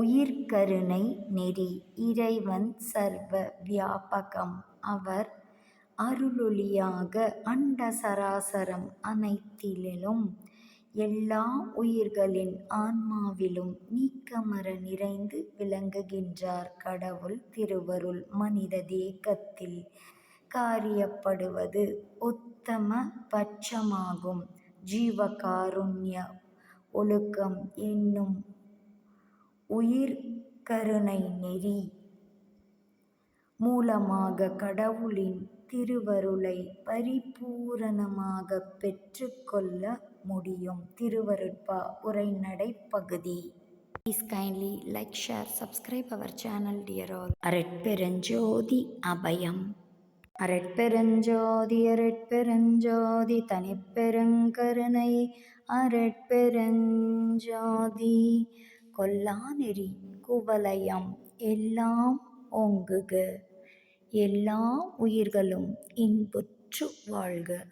உயிர்க்கருணை நெறி இறைவன் சர்வ வியாபகம் அவர் அருளொளியாக அண்ட சராசரம் அனைத்திலும் எல்லா உயிர்களின் ஆன்மாவிலும் நீக்கமற நிறைந்து விளங்குகின்றார். கடவுள் திருவருள் மனித தேக்கத்தில் காரியப்படுவது உத்தம பட்சமாகும். ஜீவகாருண்ய ஒழுக்கம் என்னும் உயிர் கருணை நெறி. மூலமாக கடவுளின் திருவருளை பரிபூரணமாக பெற்றுக்கொள்ள முடியும். திருவருட்பா உரைநடை பகுதி. Please kindly like share subscribe our channel dear all அரட்பெருஞ்சோதி அபயம். அரட்பெருஞ்சோதி அரட்பெருஞ்சோதி தனிப்பெருங்கருணை. அரட்பெருஞ்சோதி கொல்லாநெறி குவலயம் எல்லாம் ஓங்குக. எல்லா உயிர்களும் இன்புற்று வாழ்க.